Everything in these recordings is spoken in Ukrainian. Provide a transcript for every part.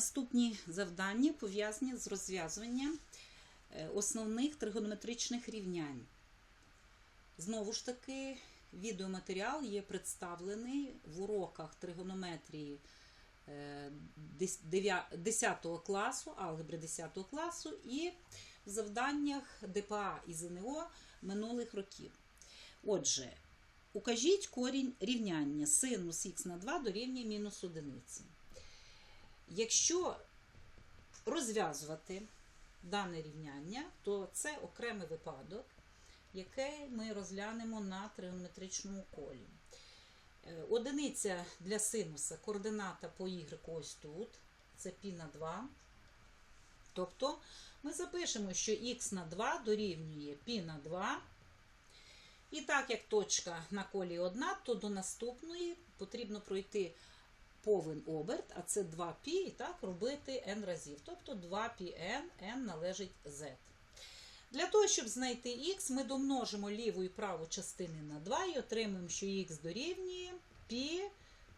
Наступні завдання пов'язані з розв'язуванням е, основних тригонометричних рівнянь. Знову ж таки, відеоматеріал є представлений в уроках тригонометрії е, дес- дев'я- 10 класу, алгебри 10 класу і в завданнях ДПА і ЗНО минулих років. Отже, укажіть корінь рівняння синус х на 2 дорівнює мінус одиниці. Якщо розв'язувати дане рівняння, то це окремий випадок, який ми розглянемо на тригонометричному колі. Е, Одиниця для синуса, координата по y ось тут, це π на 2. Тобто ми запишемо, що х на 2 дорівнює π на 2. І так як точка на колі одна, то до наступної потрібно пройти повен оберт, а це 2π, і так робити n разів. Тобто 2πn, n належить z. Для того, щоб знайти х, ми домножимо ліву і праву частини на 2 і отримаємо, що х дорівнює π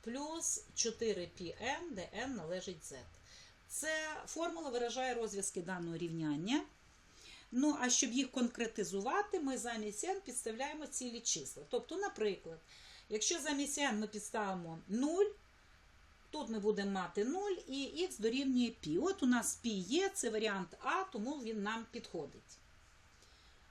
плюс 4πn, де n належить z. Це формула виражає розв'язки даного рівняння. Ну, а щоб їх конкретизувати, ми замість n підставляємо цілі числа. Тобто, наприклад, якщо замість n ми підставимо 0, Тут ми будемо мати 0 і х дорівнює пі. От у нас пі є, це варіант А, тому він нам підходить.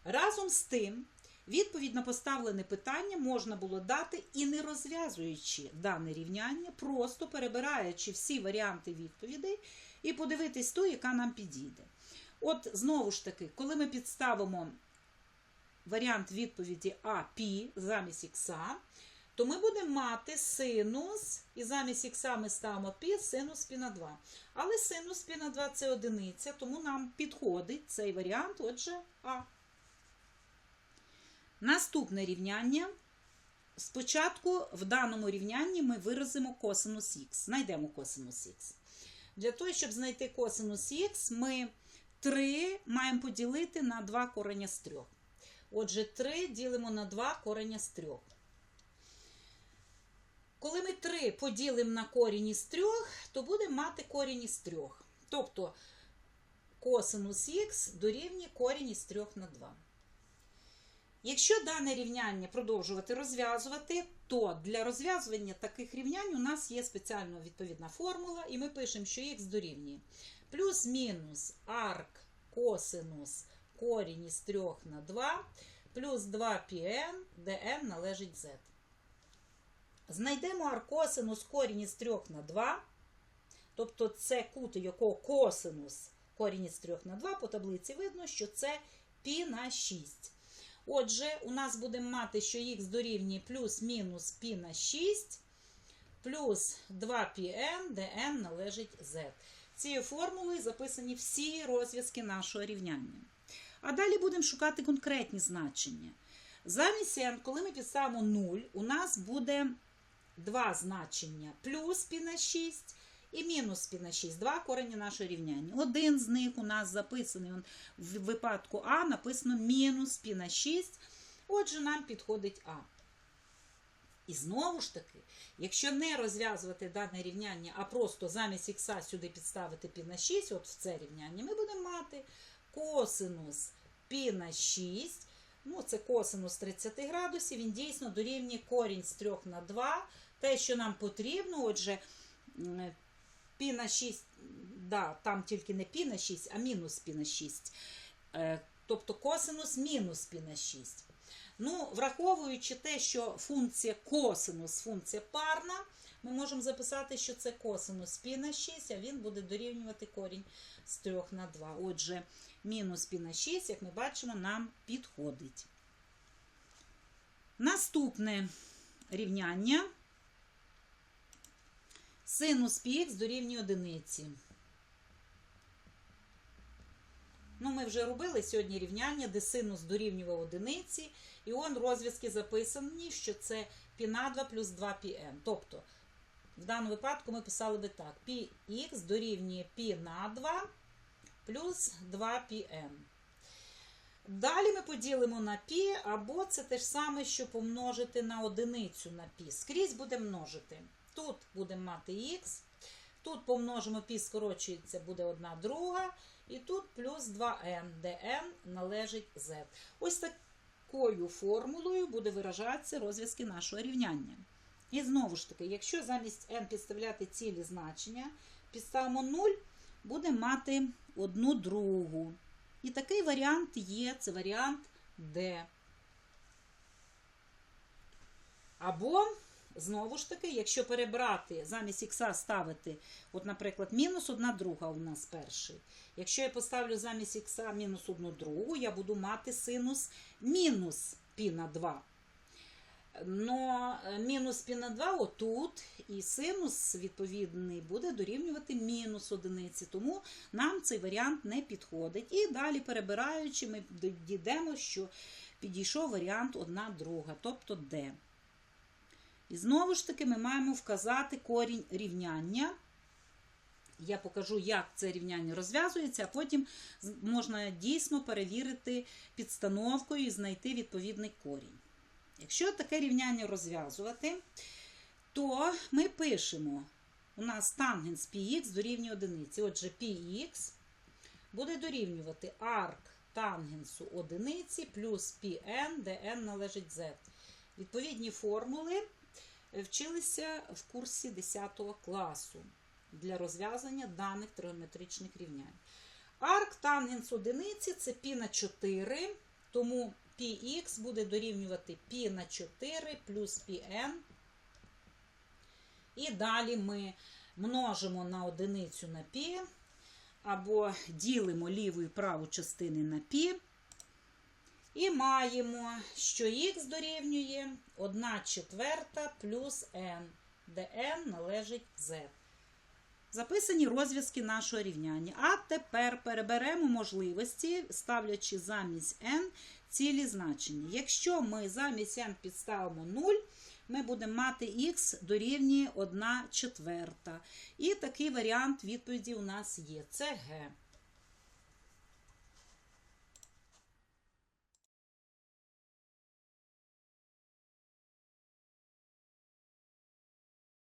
Разом з тим, відповідь на поставлене питання можна було дати і не розв'язуючи дане рівняння, просто перебираючи всі варіанти відповідей і подивитись ту, яка нам підійде. От, знову ж таки, коли ми підставимо варіант відповіді А пі замість ікса, то ми будемо мати синус, і замість х ми ставимо пі, синус пі на 2. Але синус пі на 2 це одиниця, тому нам підходить цей варіант, отже, А. Наступне рівняння. Спочатку в даному рівнянні ми виразимо косинус х. Знайдемо косинус х. Для того, щоб знайти косинус х, ми 3 маємо поділити на 2 корення з 3. Отже, 3 ділимо на 2 корення з 3. Коли ми 3 поділимо на корінь із 3, то будемо мати корінь із 3. Тобто косинус х дорівнює корінь із 3 на 2. Якщо дане рівняння продовжувати розв'язувати, то для розв'язування таких рівнянь у нас є спеціальна відповідна формула, і ми пишемо, що х дорівнює плюс-мінус арк косинус корінь із 3 на 2 плюс 2πn, де n належить z. Знайдемо аркосинус корінь із 3 на 2, тобто це кут, якого косинус корінь із 3 на 2, по таблиці видно, що це пі на 6. Отже, у нас будемо мати, що х дорівнює плюс-мінус пі на 6, плюс 2πn, де n належить z. Цією формулою записані всі розв'язки нашого рівняння. А далі будемо шукати конкретні значення. Замість n, коли ми підставимо 0, у нас буде два значення плюс пі на 6 і мінус пі на 6. Два корені нашого рівняння. Один з них у нас записаний в випадку А написано мінус пі на 6. Отже, нам підходить А. І знову ж таки, якщо не розв'язувати дане рівняння, а просто замість х сюди підставити пі на 6, от в це рівняння, ми будемо мати косинус пі на 6. Ну, це косинус 30 градусів, він дійсно дорівнює корінь з 3 на 2. Те, що нам потрібно, отже, м, пі на 6, да, там тільки не пі на 6, а мінус пі на 6. Е, Тобто косинус мінус пі на 6. Ну, враховуючи те, що функція косинус функція парна, ми можемо записати, що це косинус пі на 6, а він буде дорівнювати корінь з 3 на 2. Отже, мінус пі на 6, як ми бачимо, нам підходить. Наступне рівняння. Синус пх дорівнює одиниці. Ну, ми вже робили сьогодні рівняння, де синус дорівнював одиниці, і он розв'язки записані, що це π на 2 плюс 2πn. Тобто, в даному випадку ми писали би так: πx дорівнює π на 2 плюс 2πn. Далі ми поділимо на π, або це те ж саме, що помножити на одиницю на π. Скрізь будемо множити. Тут будемо мати х, Тут помножимо пі скорочується, буде 1 друга. І тут плюс 2n, де n належить z. Ось такою формулою буде виражатися розв'язки нашого рівняння. І знову ж таки, якщо замість n підставляти цілі значення, підставимо 0, буде мати одну другу. І такий варіант є, це варіант D. Або, знову ж таки, якщо перебрати, замість х ставити, от, наприклад, мінус 1 друга у нас перший. Якщо я поставлю замість х мінус 1 другу, я буду мати синус мінус π на 2. Но е, мінус пі на 2 отут, і синус відповідний буде дорівнювати мінус одиниці. Тому нам цей варіант не підходить. І далі, перебираючи, ми дійдемо, що підійшов варіант 1 друга, тобто d. І знову ж таки ми маємо вказати корінь рівняння. Я покажу, як це рівняння розв'язується, а потім з- можна дійсно перевірити підстановкою і знайти відповідний корінь. Якщо таке рівняння розв'язувати, то ми пишемо, у нас тангенс πx дорівнює одиниці. Отже, πx буде дорівнювати арк тангенсу одиниці плюс πn, де n належить z. Відповідні формули вчилися в курсі 10 класу для розв'язання даних тригонометричних рівнянь. Арк тангенс одиниці це π на 4, тому πx буде дорівнювати π на 4 плюс πn. І далі ми множимо на одиницю на π, або ділимо ліву і праву частини на π. І маємо, що х дорівнює 1 четверта плюс n, де n належить z. Записані розв'язки нашого рівняння. А тепер переберемо можливості, ставлячи замість n цілі значення. Якщо ми замість n підставимо 0, ми будемо мати х дорівнює 1 четверта. І такий варіант відповіді у нас є. Це Г.